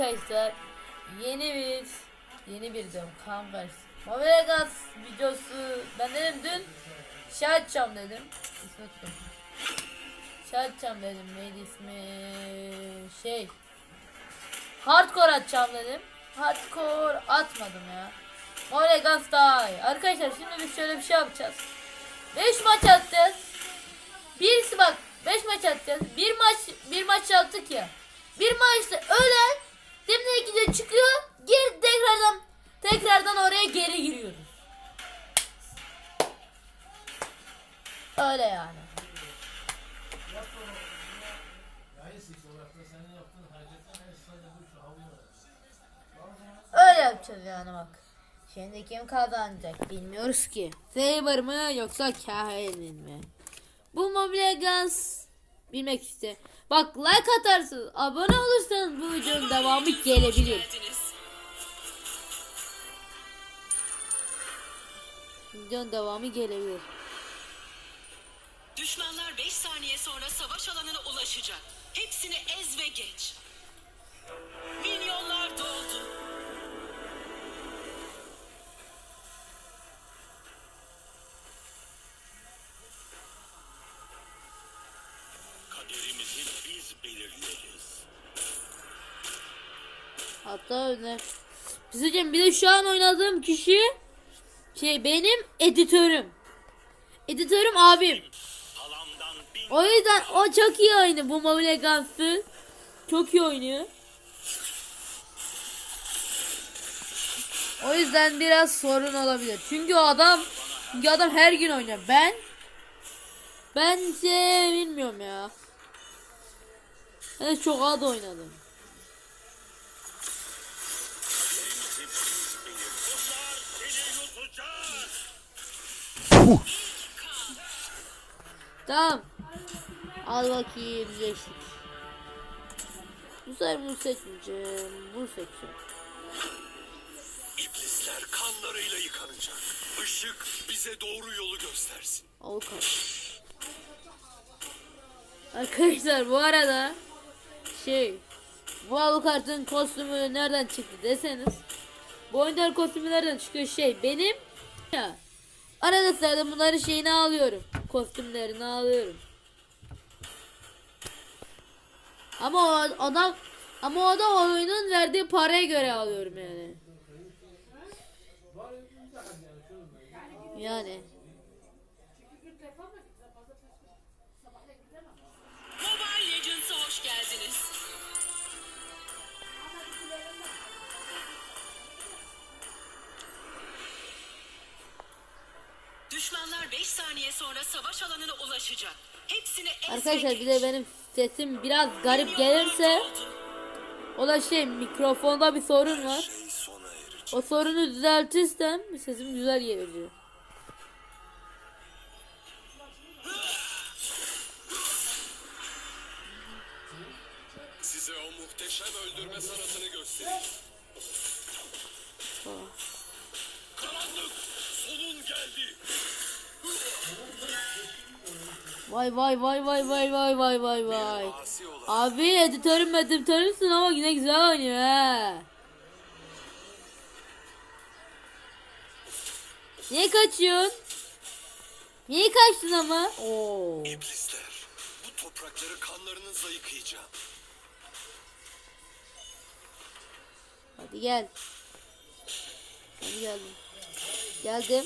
arkadaşlar yeni bir yeni bir diyorum Converse Mobile Gas videosu. Ben dedim dün şey açacağım dedim. Unuttum. şey açacağım dedim neydi ismi? Şey Hardcore atacağım dedim. Hardcore atmadım ya. Mobile Gas daha iyi. Arkadaşlar şimdi biz şöyle bir şey yapacağız. 5 maç atacağız. Birisi bak 5 maç atacağız. Bir maç bir maç yaptık ya. Bir maçta ölen demine gidiyor çıkıyor. Geri tekrardan tekrardan oraya geri giriyoruz. Öyle yani. Öyle yapacağız yani bak. Şimdi kim kazanacak bilmiyoruz ki. Saber mı yoksa Kahin'in mi? Bu Mobile Guns bilmek iste. Bak like atarsınız, abone olursanız bu videonun devamı gelebilir. Videonun devamı gelebilir. Düşmanlar 5 saniye sonra savaş alanına ulaşacak. Hepsini ez ve geç. Belirleriz. Hatta öyle. Bizim bir de şu an oynadığım kişi şey benim editörüm. Editörüm abim. O yüzden o çok iyi oynuyor bu Mobile Guns'ı. Çok iyi oynuyor. O yüzden biraz sorun olabilir. Çünkü o adam çünkü adam her gün oynuyor. Ben ben şey bilmiyorum ya. Ben çok az oynadım. yutacak. Tamam. Al bakayım geçtik. Bu sefer bunu seçmeyeceğim. Bunu seçeceğim. İblisler kanlarıyla yıkanacak. Işık bize doğru yolu göstersin. Avukat. Arkadaşlar bu arada şey bu avukatın kostümü nereden çıktı deseniz bu oyuncular kostümü nereden çıkıyor? Şey benim ya arada sırada bunların şeyini alıyorum kostümlerini alıyorum. Ama o adam ama o da oyunun verdiği paraya göre alıyorum yani. Yani 5 saniye sonra savaş alanına ulaşacak. Ve Arkadaşlar bir de benim sesim biraz garip gelirse o da şey mikrofonda bir sorun var. Şey. O sorunu düzeltirsem sesim güzel geliyor. Size o muhteşem öldürme sanatını göstereyim. Karanlık sonun geldi. Vay vay vay vay vay vay vay vay vay. Abi editörüm editörümsün ama yine güzel oynuyor he. Niye kaçıyorsun? Niye kaçtın ama? Oo. iblisler. Bu toprakları kanlarınızla yıkayacağım. Hadi gel. Hadi geldim. Geldim.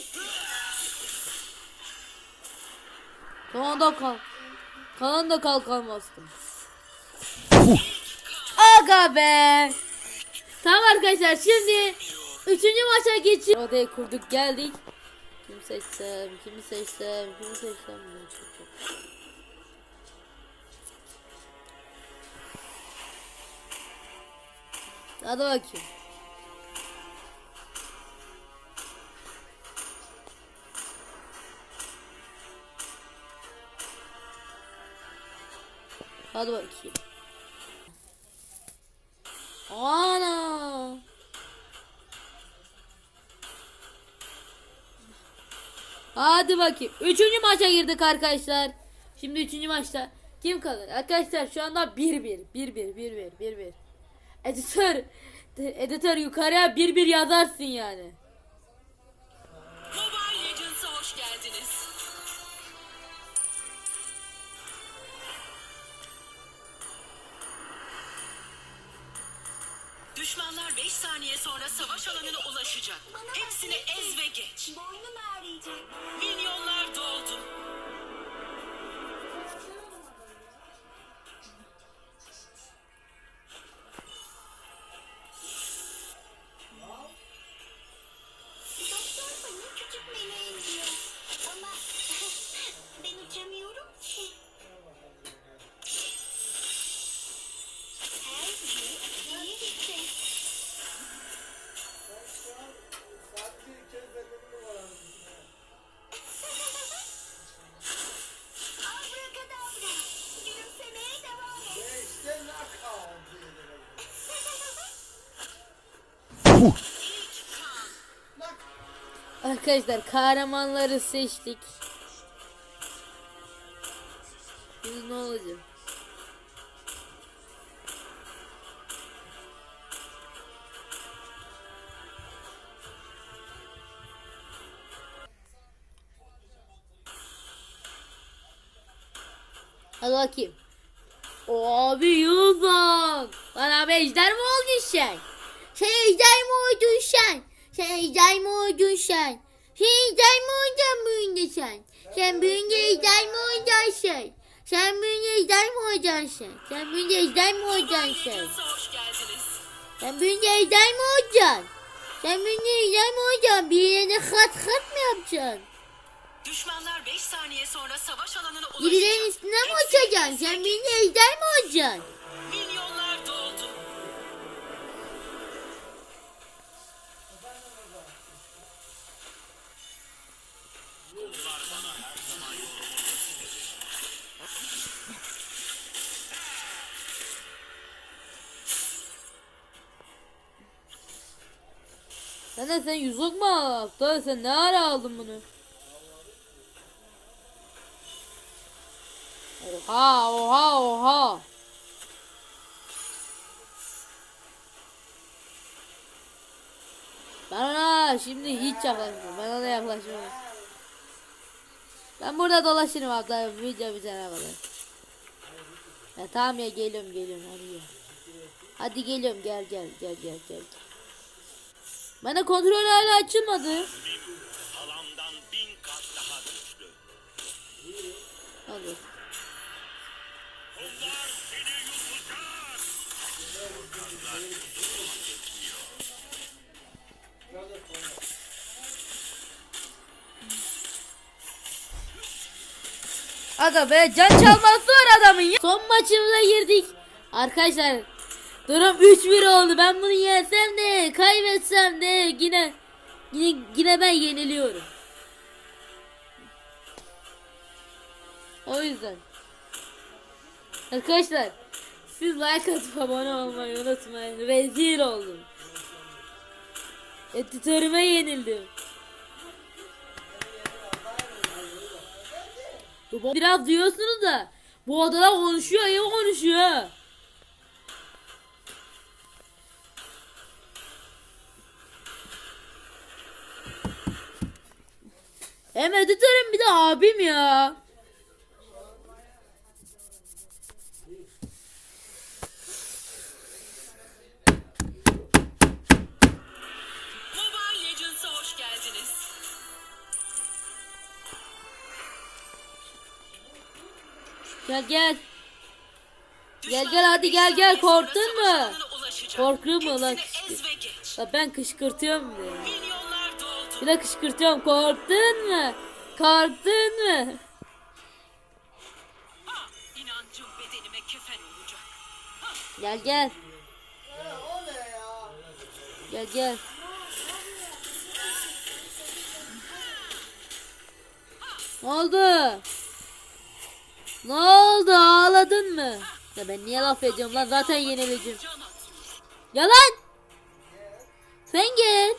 Sonunda kal. Kanında kalkan bastım. Aga be. Tamam arkadaşlar şimdi üçüncü maça geçiyor. Odayı kurduk geldik. Kimi seçsem, kimi seçsem, kimi seçsem. Çok- Hadi bakayım. Hadi bakayım. Ana. Hadi bakayım. Üçüncü maça girdik arkadaşlar. Şimdi üçüncü maçta kim kalır? Arkadaşlar şu anda 1-1. 1-1, 1-1, 1-1. editör editör yukarıya bir bir yazarsın yani. 5 saniye sonra savaş alanına ulaşacak. Hepsini ez ve geç. Boynum Arkadaşlar kahramanları seçtik. Şimdi ne olacak? Hadi bakayım. Abi. Lan abi ejder mi oldun sen? Sen ejder mi oldun sen? Sen ejder mi oldun sen? Sen ejder mi olacaksın büyünde sen? Sen büyünde ejder mi olacaksın? Sen büyünde ejder mi olacaksın? Sen büyünde mi Mobile olacaksın? Legends'a hoş geldiniz. Sen büyünde ejder mi olacaksın? Sen büyünde ejder mi olacaksın? Bir yerine kat kat mı yapacaksın? Düşmanlar 5 saniye sonra savaş alanına ulaşacak. Birilerinin üstüne mi uçacaksın? Sen büyünde ejder mi olacaksın? Sen de sen yüzük mü aldın? Sen ne ara aldın bunu? Oha oha oha. Ben ona şimdi hiç yaklaşmam. Ben ona yaklaşmam. Ben burada dolaşırım abla video bitene kadar. Ya tamam ya geliyorum geliyorum hadi ya. Hadi geliyorum gel gel gel gel gel. Bana kontrol hala açılmadı. Yutacak. Aga be can çalması var adamın ya. Son maçımıza girdik. Arkadaşlar durum 3-1 oldu. Ben bunu yensem de kaybetsem de yine yine, yine ben yeniliyorum. O yüzden. Arkadaşlar siz like atıp abone olmayı unutmayın. Rezil oldum. Editörüme yenildim. Biraz diyorsunuz da bu odada konuşuyor iyi konuşuyor. Hem editörüm bir de abim ya. Gel gel. Gel, gel, hadi gel, gel. Korktun mu? Korkuyor mu lan? Ya ben kışkırtıyorum diye. Bir de kışkırtıyorum. Korktun mu? Korktun mu? Gel gel. Gel gel. Ne oldu? Ne oldu? Ağladın mı? Ya ben niye laf ediyorum lan? Zaten yenileceğim. Yalan. Sen gel.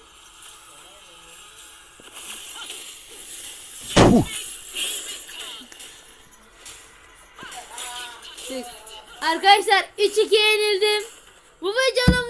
Arkadaşlar 3-2 yenildim. Bu be canım